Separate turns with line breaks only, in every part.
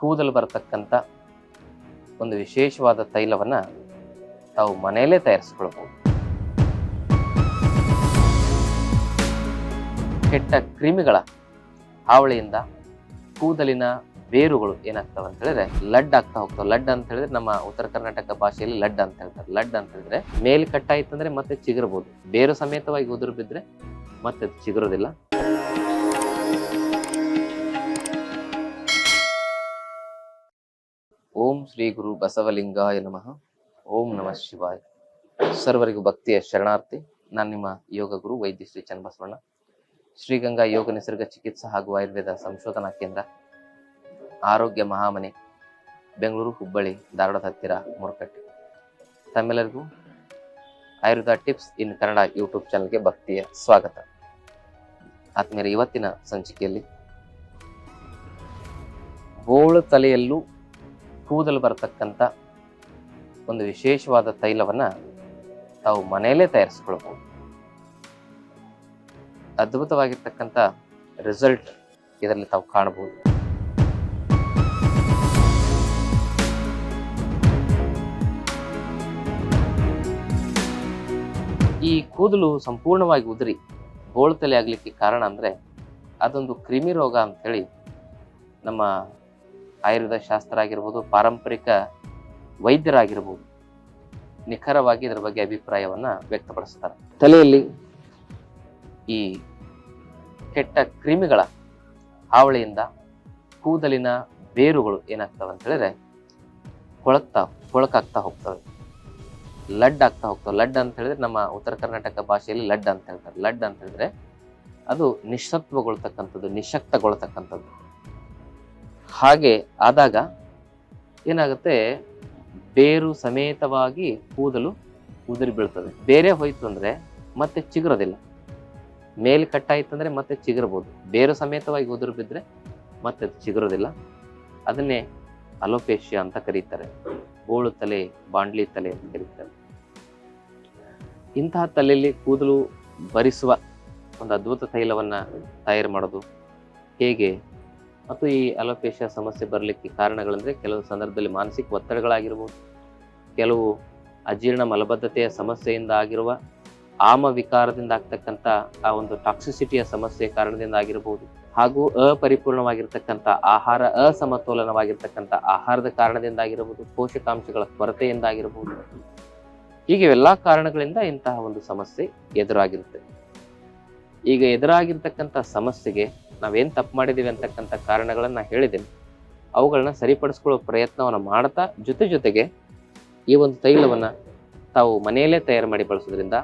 ಕೂದಲು ಬರತಕ್ಕಂಥ ಒಂದು ವಿಶೇಷವಾದ ತೈಲವನ್ನು ತಾವು ಮನೆಯಲ್ಲೇ ತಯಾರಿಸ್ಕೊಳ್ಬೋದು. ಕೆಟ್ಟ ಕ್ರಿಮಿಗಳ ಹಾವಳಿಯಿಂದ ಕೂದಲಿನ ಬೇರುಗಳು ಏನಾಗ್ತವೆ ಅಂತ ಹೇಳಿದ್ರೆ ಲಡ್ ಆಗ್ತಾ ಹೋಗ್ತವೆ. ಲಡ್ ಅಂತ ಹೇಳಿದ್ರೆ ನಮ್ಮ ಉತ್ತರ ಕರ್ನಾಟಕ ಭಾಷೆಯಲ್ಲಿ ಲಡ್ ಅಂತ ಹೇಳ್ತಾರೆ. ಲಡ್ ಅಂತ ಹೇಳಿದ್ರೆ ಮೇಲ್ ಕಟ್ಟಾಯ್ತಂದ್ರೆ ಮತ್ತೆ ಚಿಗರ್ಬೋದು. ಬೇರು ಸಮೇತವಾಗಿ ಉದುರು ಬಿದ್ರೆ ಮತ್ತೆ ಚಿಗುರೋದಿಲ್ಲ. ಓಂ ಶ್ರೀ ಗುರು ಬಸವಲಿಂಗಾಯ ನಮಃ. ಓಂ ನಮಃ ಶಿವಾಯ. ಸರ್ವರಿಗೂ ಭಕ್ತಿಯ ಶರಣಾರ್ಥಿ, ನಾನು ನಿಮ್ಮ ಯೋಗ ಗುರು ವೈದ್ಯ ಶ್ರೀ ಚನ್ನಬಸವಣ್ಣ. ಶ್ರೀಗಂಗಾ ಯೋಗ ನಿಸರ್ಗ ಚಿಕಿತ್ಸಾ ಹಾಗೂ ಆಯುರ್ವೇದ ಸಂಶೋಧನಾ ಕೇಂದ್ರ, ಆರೋಗ್ಯ ಮಹಾಮನೆ, ಬೆಂಗಳೂರು ಹುಬ್ಬಳ್ಳಿ, ಧಾರವಾಡದ ಹತ್ತಿರ ಮುರಕಟ್ಟೆ ತಮ್ಮೆಲ್ಲರಿಗೂ Ayurveda tips in Kannada YouTube ಚಾನಲ್ಗೆ ಭಕ್ತಿಯ ಸ್ವಾಗತ. ಆತ್ಮೀಯರ, ಇವತ್ತಿನ ಸಂಚಿಕೆಯಲ್ಲಿ ಬೋಳು ತಲೆಯಲ್ಲೂ ಕೂದಲು ಬರತಕ್ಕಂಥ ಒಂದು ವಿಶೇಷವಾದ ತೈಲವನ್ನು ತಾವು ಮನೆಯಲ್ಲೇ ತಯಾರಿಸ್ಕೊಳ್ಬೋದು ಅದ್ಭುತವಾಗಿರ್ತಕ್ಕಂಥ ರಿಸಲ್ಟ್ ಇದರಲ್ಲಿ ತಾವು ಕಾಣಬಹುದು. ಈ ಕೂದಲು ಸಂಪೂರ್ಣವಾಗಿ ಉದುರಿ ಬೋಳು ಆಗಲಿಕ್ಕೆ ಕಾರಣ ಅಂದರೆ ಅದೊಂದು ಕ್ರಿಮಿ ರೋಗ ಅಂತೇಳಿ ನಮ್ಮ ಆಯುರ್ವೇದ ಶಾಸ್ತ್ರ ಆಗಿರ್ಬೋದು ಪಾರಂಪರಿಕ ವೈದ್ಯರಾಗಿರ್ಬೋದು ನಿಖರವಾಗಿ ಇದರ ಬಗ್ಗೆ ಅಭಿಪ್ರಾಯವನ್ನು ವ್ಯಕ್ತಪಡಿಸ್ತಾರೆ. ತಲೆಯಲ್ಲಿ ಈ ಕೆಟ್ಟ ಕ್ರಿಮಿಗಳ ಹಾವಳಿಯಿಂದ ಕೂದಲಿನ ಬೇರುಗಳು ಏನಾಗ್ತವೆ ಅಂತ ಹೇಳಿದ್ರೆ ಕೊಳಕ್ತಾ ಕೊಳಕಾಗ್ತಾ ಹೋಗ್ತವೆ. ಲಡ್ ಆಗ್ತಾ ಹೋಗ್ತವೆ. ಲಡ್ ಅಂತ ಹೇಳಿದ್ರೆ ನಮ್ಮ ಉತ್ತರ ಕರ್ನಾಟಕ ಭಾಷೆಯಲ್ಲಿ ಲಡ್ ಅಂತ ಹೇಳ್ತಾರೆ. ಲಡ್ ಅಂತ ಹೇಳಿದ್ರೆ ಅದು ನಿಶತ್ವಗೊಳ್ತಕ್ಕಂಥದ್ದು ನಿಶಕ್ತಗೊಳ್ತಕ್ಕಂಥದ್ದು. ಹಾಗೆ ಆದಾಗ ಏನಾಗುತ್ತೆ? ಬೇರು ಸಮೇತವಾಗಿ ಕೂದಲು ಉದುರಿ ಬೀಳ್ತದೆ. ಬೇರೆ ಹೋಯ್ತು ಅಂದರೆ ಮತ್ತೆ ಚಿಗುರೋದಿಲ್ಲ. ಮೇಲೆ ಕಟ್ಟಾಯಿತು ಅಂದರೆ ಮತ್ತೆ ಚಿಗುರ್ಬೋದು ಬೇರು ಸಮೇತವಾಗಿ ಉದುರು ಬಿದ್ರೆ ಮತ್ತೆ ಚಿಗುರೋದಿಲ್ಲ. ಅದನ್ನೇ ಅಲೋಪೇಶಿಯಾ ಅಂತ ಕರೀತಾರೆ. ಬೋಳು ತಲೆ, ಬಾಂಡ್ಲಿ ತಲೆ ಅಂತ ಕರೀತಾರೆ. ಇಂತಹ ತಲೆಯಲ್ಲಿ ಕೂದಲು ಬರಿಸುವ ಒಂದು ಅದ್ಭುತ ತೈಲವನ್ನ ತಯಾರು ಮಾಡೋದು ಹೇಗೆ? ಮತ್ತು ಈ ಅಲೋಪೇಶ ಸಮಸ್ಯೆ ಬರಲಿಕ್ಕೆ ಕಾರಣಗಳಂದರೆ ಕೆಲವು ಸಂದರ್ಭದಲ್ಲಿ ಮಾನಸಿಕ ಒತ್ತಡಗಳಾಗಿರ್ಬೋದು, ಕೆಲವು ಅಜೀರ್ಣ ಮಲಬದ್ಧತೆಯ ಸಮಸ್ಯೆಯಿಂದ ಆಗಿರುವ ಆಮ ವಿಕಾರದಿಂದ ಆಗ್ತಕ್ಕಂಥ ಆ ಒಂದು ಟಾಕ್ಸಿಸಿಟಿಯ ಸಮಸ್ಯೆ ಕಾರಣದಿಂದ ಆಗಿರಬಹುದು ಹಾಗೂ ಅಪರಿಪೂರ್ಣವಾಗಿರ್ತಕ್ಕಂಥ ಆಹಾರ ಅಸಮತೋಲನವಾಗಿರ್ತಕ್ಕಂಥ ಆಹಾರದ ಕಾರಣದಿಂದ ಆಗಿರಬಹುದು ಪೋಷಕಾಂಶಗಳ ಕೊರತೆಯಿಂದ ಆಗಿರಬಹುದು ಹೀಗೆ ಎಲ್ಲ ಕಾರಣಗಳಿಂದ ಇಂತಹ ಒಂದು ಸಮಸ್ಯೆ ಎದುರಾಗಿರುತ್ತೆ. ಈಗ ಎದುರಾಗಿರ್ತಕ್ಕಂಥ ಸಮಸ್ಯೆಗೆ ನಾವೇನ್ ತಪ್ಪು ಮಾಡಿದ್ದೀವಿ ಅಂತಕ್ಕಂಥ ಕಾರಣಗಳನ್ನು ಹೇಳಿದ್ದೀನಿ. ಅವುಗಳನ್ನ ಸರಿಪಡಿಸ್ಕೊಳ್ಳೋ ಪ್ರಯತ್ನವನ್ನ ಮಾಡ್ತಾ ಜೊತೆ ಜೊತೆಗೆ ಈ ಒಂದು ತೈಲವನ್ನ ತಾವು ಮನೆಯಲ್ಲೇ ತಯಾರು ಮಾಡಿ ಬಳಸೋದ್ರಿಂದ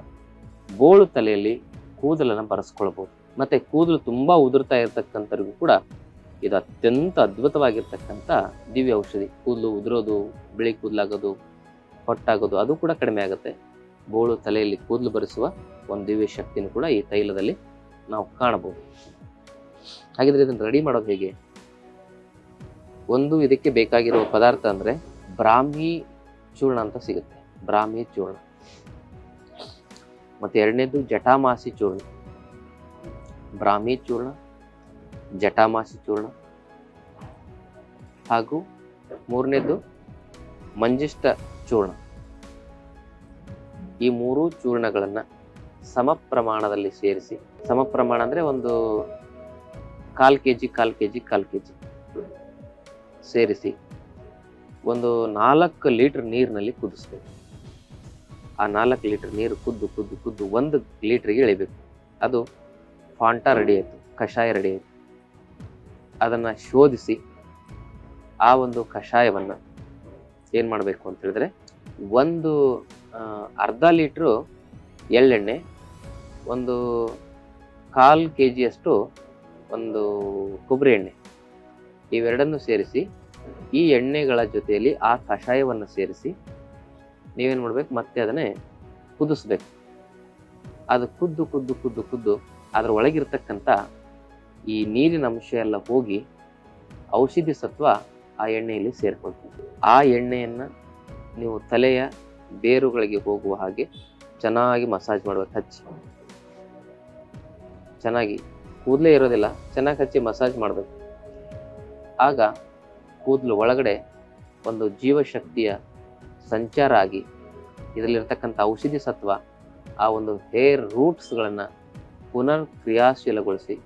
ಬೋಳು ತಲೆಯಲ್ಲಿ ಕೂದಲನ್ನು ಬರೆಸ್ಕೊಳ್ಬೋದು. ಮತ್ತೆ ಕೂದಲು ತುಂಬಾ ಉದುರ್ತಾ ಇರತಕ್ಕಂಥವ್ರಿಗೂ ಕೂಡ ಇದು ಅತ್ಯಂತ ಅದ್ಭುತವಾಗಿರ್ತಕ್ಕಂಥ ದಿವ್ಯ ಔಷಧಿ. ಕೂದಲು ಉದುರೋದು, ಬಿಳಿ ಕೂದಲಾಗೋದು, ಹೊಟ್ಟಾಗೋದು ಅದು ಕೂಡ ಕಡಿಮೆ ಆಗುತ್ತೆ. ಬೋಳು ತಲೆಯಲ್ಲಿ ಕೂದಲು ಬರೆಸುವ ಒಂದು ದಿವ್ಯ ಶಕ್ತಿನೂ ಕೂಡ ಈ ತೈಲದಲ್ಲಿ ನಾವು ಕಾಣಬಹುದು. ಹಾಗಿದ್ರೆ ಇದನ್ನು ರೆಡಿ ಮಾಡೋದು ಹೇಗೆ? ಒಂದು ಇದಕ್ಕೆ ಬೇಕಾಗಿರುವ ಪದಾರ್ಥ ಅಂದ್ರೆ ಬ್ರಾಹ್ಮಿ ಚೂರ್ಣ ಅಂತ ಸಿಗುತ್ತೆ. ಬ್ರಾಹ್ಮಿ ಚೂರ್ಣ. ಮತ್ತೆ ಎರಡನೇದು ಜಟಾಮಾಸಿ ಚೂರ್ಣ. ಬ್ರಾಹ್ಮಿ ಚೂರ್ಣ ಜಟಾಮಾಸಿ ಚೂರ್ಣ. ಹಾಗೂ ಮೂರನೇದು ಮಂಜಿಷ್ಟ ಚೂರ್ಣ. ಈ ಮೂರು ಚೂರ್ಣಗಳನ್ನು ಸಮ ಪ್ರಮಾಣದಲ್ಲಿ ಸೇರಿಸಿ, ಸಮ ಪ್ರಮಾಣ ಅಂದ್ರೆ ಒಂದು ಕಾಲ್ ಕೆ ಜಿ ಕಾಲು ಕೆ ಜಿ ಕಾಲು ಕೆ ಜಿ ಸೇರಿಸಿ ಒಂದು ನಾಲ್ಕು ಲೀಟ್ರ್ ನೀರಿನಲ್ಲಿ ಕುದಿಸ್ಬೇಕು. ಆ ನಾಲ್ಕು ಲೀಟ್ರ್ ನೀರು ಕುದ್ದು ಕುದ್ದು ಕುದ್ದು ಒಂದು ಲೀಟ್ರಿಗೆ ಎಳಿಬೇಕು. ಅದು ಫಾಂಟಾ ರೆಡಿ ಆಯಿತು, ಕಷಾಯ ರೆಡಿ ಆಯಿತು. ಅದನ್ನು ಶೋಧಿಸಿ ಆ ಒಂದು ಕಷಾಯವನ್ನು ಏನು ಮಾಡಬೇಕು ಅಂತ ಹೇಳಿದ್ರೆ ಒಂದು ಅರ್ಧ ಲೀಟ್ರು ಎಳ್ಳೆಣ್ಣೆ, ಒಂದು ಕಾಲು ಕೆ ಜಿಯಷ್ಟು ಒಂದು ಕೊಬ್ಬರಿ ಎಣ್ಣೆ. ಇವೆರಡನ್ನು ಸೇರಿಸಿ, ಈ ಎಣ್ಣೆಗಳ ಜೊತೆಯಲ್ಲಿ ಆ ಕಷಾಯವನ್ನು ಸೇರಿಸಿ ನೀವೇನು ಮಾಡ್ಬೇಕು? ಮತ್ತೆ ಅದನ್ನೇ ಕುದಿಸ್ಬೇಕು. ಅದು ಕುದ್ದು ಕುದ್ದು ಕುದ್ದು ಕುದ್ದು ಅದರ ಒಳಗಿರ್ತಕ್ಕಂಥ ಈ ನೀರಿನ ಅಂಶ ಎಲ್ಲ ಹೋಗಿ ಔಷಧಿ ಸತ್ವ ಆ ಎಣ್ಣೆಯಲ್ಲಿ ಸೇರಿಕೊಳ್ತೀವಿ. ಆ ಎಣ್ಣೆಯನ್ನು ನೀವು ತಲೆಯ ಬೇರುಗಳಿಗೆ ಹೋಗುವ ಹಾಗೆ ಚೆನ್ನಾಗಿ ಮಸಾಜ್ ಮಾಡ್ಬೇಕು, ಹಚ್ಚಿ. ಚೆನ್ನಾಗಿ ಕೂದಲೇ ಇರೋದಿಲ್ಲ. ಚೆನ್ನಾಗಿ ಹಚ್ಚಿ ಮಸಾಜ್ ಮಾಡಬೇಕು. ಆಗ ಕೂದಲು ಒಳಗಡೆ ಒಂದು ಜೀವಶಕ್ತಿಯ ಸಂಚಾರ ಆಗಿ ಇದರಲ್ಲಿರ್ತಕ್ಕಂಥ ಔಷಧಿ ಸತ್ವ, ಆ ಒಂದು ಹೇರ್ ರೂಟ್ಸ್ಗಳನ್ನು ಪುನರ್ ಕ್ರಿಯಾಶೀಲಗೊಳಿಸಿ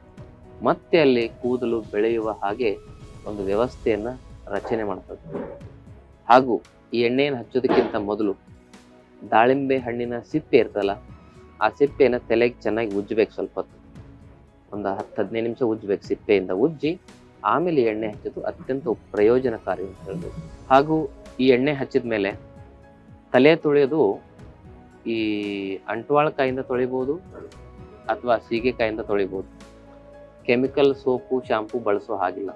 ಮತ್ತೆ ಅಲ್ಲಿ ಕೂದಲು ಬೆಳೆಯುವ ಹಾಗೆ ಒಂದು ವ್ಯವಸ್ಥೆಯನ್ನು ರಚನೆ ಮಾಡ್ತದೆ. ಹಾಗೂ ಈ ಎಣ್ಣೆಯನ್ನು ಹಚ್ಚೋದಕ್ಕಿಂತ ಮೊದಲು ದಾಳಿಂಬೆ ಹಣ್ಣಿನ ಸಿಪ್ಪೆ ಇರ್ತಲ್ಲ ಆ ಸಿಪ್ಪೆಯನ್ನು ತಲೆಗೆ ಚೆನ್ನಾಗಿ ಉಜ್ಜಬೇಕು ಸ್ವಲ್ಪ ಹೊತ್ತು. ಒಂದು ಹತ್ತು ಹದಿನೈದು ನಿಮಿಷ ಉಜ್ಜಬೇಕು ಸಿಪ್ಪೆಯಿಂದ ಉಜ್ಜಿ, ಆಮೇಲೆ ಎಣ್ಣೆ ಹಚ್ಚೋದು ಅತ್ಯಂತ ಪ್ರಯೋಜನಕಾರಿ ಅಂತ ಹೇಳ್ಬೋದು. ಹಾಗೂ ಈ ಎಣ್ಣೆ ಹಚ್ಚಿದ ಮೇಲೆ ತಲೆ ತೊಳೆಯೋದು ಈ ಅಂಟ್ವಾಳಕಾಯಿಂದ ತೊಳಿಬೋದು ಅಥವಾ ಸೀಗೆಕಾಯಿಂದ ತೊಳಿಬೋದು. ಕೆಮಿಕಲ್, ಸೋಪು ಶಾಂಪೂ ಬಳಸೋ ಹಾಗಿಲ್ಲ.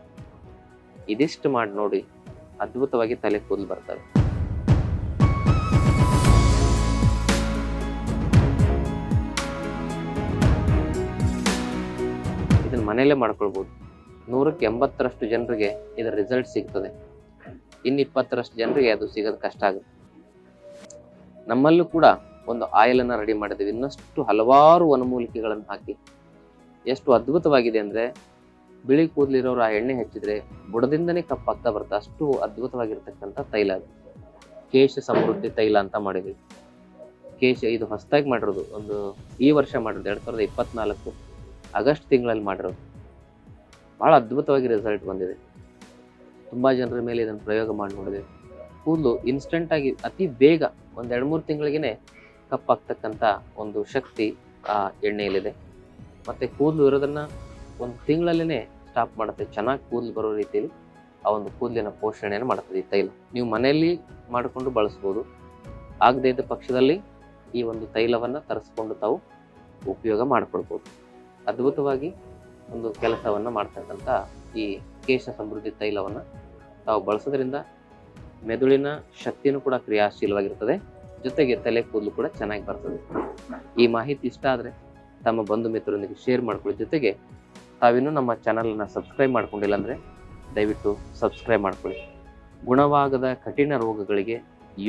ಇದಿಷ್ಟು ಮಾಡಿ ನೋಡಿ ಅದ್ಭುತವಾಗಿ ತಲೆ ಕೂದಲು ಬರ್ತವೆ. ಮನೆಯಲ್ಲೇ ಮಾಡ್ಕೊಳ್ಬೋದು. ನೂರಕ್ಕೆ ಎಂಬತ್ತರಷ್ಟು ಜನರಿಗೆ ಇದರ ರಿಸಲ್ಟ್ ಸಿಗ್ತದೆ. ಇನ್ನು ಇಪ್ಪತ್ತರಷ್ಟು ಜನರಿಗೆ ಅದು ಸಿಗೋದು ಕಷ್ಟ ಆಗುತ್ತೆ. ನಮ್ಮಲ್ಲೂ ಕೂಡ ಒಂದು ಆಯಿಲನ್ನು ರೆಡಿ ಮಾಡಿದ್ದೀವಿ. ಇನ್ನಷ್ಟು ಹಲವಾರು ವನಮೂಲಿಕೆಗಳನ್ನು ಹಾಕಿ ಎಷ್ಟು ಅದ್ಭುತವಾಗಿದೆ ಅಂದರೆ ಬಿಳಿ ಕೂದಲಿರೋರು ಆ ಎಣ್ಣೆ ಹಚ್ಚಿದ್ರೆ ಬುಡದಿಂದನೇ ಕಪ್ಪಾಗ್ತಾ ಬರುತ್ತೆ. ಅಷ್ಟು ಅದ್ಭುತವಾಗಿರ್ತಕ್ಕಂಥ ತೈಲ ಅದು. ಕೇಶ ಸಮೃದ್ಧಿ ತೈಲ ಅಂತ ಮಾಡಿದ್ವಿ ಕೇಶ ಇದು ಹೊಸದಾಗಿ ಮಾಡಿರೋದು ಒಂದು ಈ ವರ್ಷ ಮಾಡಿರೋದು, ಎರಡು ಸಾವಿರದ ಇಪ್ಪತ್ನಾಲ್ಕು. ಆಗಸ್ಟ್ ತಿಂಗಳಲ್ಲಿ ಮಾಡಿರೋದು ಭಾಳ ಅದ್ಭುತವಾಗಿ ರಿಸಲ್ಟ್ ಬಂದಿದೆ. ತುಂಬ ಜನರ ಮೇಲೆ ಇದನ್ನು ಪ್ರಯೋಗ ಮಾಡಿ ನೋಡಿದೆ. ಕೂದಲು ಇನ್ಸ್ಟೆಂಟಾಗಿ ಅತಿ ಬೇಗ ಒಂದು ಎರಡು ಮೂರು ತಿಂಗಳಿಗೆ ಕಪ್ಪಾಗ್ತಕ್ಕಂಥ ಒಂದು ಶಕ್ತಿ ಆ ಎಣ್ಣೆಯಲ್ಲಿದೆ. ಮತ್ತು ಕೂದಲು ಇರೋದನ್ನು ಒಂದು ತಿಂಗಳಲ್ಲೇ ಸ್ಟಾಪ್ ಮಾಡುತ್ತೆ. ಚೆನ್ನಾಗಿ ಕೂದಲು ಬರೋ ರೀತಿಯಲ್ಲಿ ಆ ಒಂದು ಕೂದಲಿನ ಪೋಷಣೆಯನ್ನು ಮಾಡುತ್ತದೆ ಈ ತೈಲ. ನೀವು ಮನೆಯಲ್ಲಿ ಮಾಡಿಕೊಂಡು ಬಳಸ್ಬೋದು. ಆಗದೇ ಇದ್ದ ಪಕ್ಷದಲ್ಲಿ ಈ ಒಂದು ತೈಲವನ್ನು ತರಿಸ್ಕೊಂಡು ತಾವು ಉಪಯೋಗ ಮಾಡಿಕೊಳ್ಬೋದು. ಅದ್ಭುತವಾಗಿ ಒಂದು ಕೆಲಸವನ್ನು ಮಾಡ್ತಕ್ಕಂಥ ಈ ಕೇಶ ಸಮೃದ್ಧಿ ತೈಲವನ್ನು ತಾವು ಬಳಸೋದ್ರಿಂದ ಮೆದುಳಿನ ಶಕ್ತಿನೂ ಕೂಡ ಕ್ರಿಯಾಶೀಲವಾಗಿರ್ತದೆ. ಜೊತೆಗೆ ತಲೆ ಕೂದಲು ಕೂಡ ಚೆನ್ನಾಗಿ ಬರ್ತದೆ. ಈ ಮಾಹಿತಿ ಇಷ್ಟ ಆದರೆ ತಮ್ಮ ಬಂಧು ಮಿತ್ರರೊಂದಿಗೆ ಶೇರ್ ಮಾಡ್ಕೊಳ್ಳಿ. ಜೊತೆಗೆ ತಾವಿನ್ನೂ ನಮ್ಮ ಚಾನಲನ್ನು ಸಬ್ಸ್ಕ್ರೈಬ್ ಮಾಡ್ಕೊಂಡಿಲ್ಲ ಅಂದರೆ ದಯವಿಟ್ಟು ಸಬ್ಸ್ಕ್ರೈಬ್ ಮಾಡ್ಕೊಳ್ಳಿ. ಗುಣವಾಗದ ಕಠಿಣ ರೋಗಗಳಿಗೆ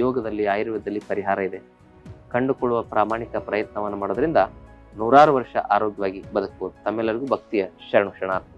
ಯೋಗದಲ್ಲಿ, ಆಯುರ್ವೇದದಲ್ಲಿ ಪರಿಹಾರ ಇದೆ. ಕಂಡುಕೊಳ್ಳುವ ಪ್ರಾಮಾಣಿಕ ಪ್ರಯತ್ನವನ್ನು ಮಾಡೋದ್ರಿಂದ ನೂರಾರು ವರ್ಷ ಆರೋಗ್ಯವಾಗಿ ಬದುಕಬಹುದು ತಮ್ಮೆಲ್ಲರಿಗೂ ಭಕ್ತಿಯ ಶರಣು ಶರಣಾರ್ಥಿ.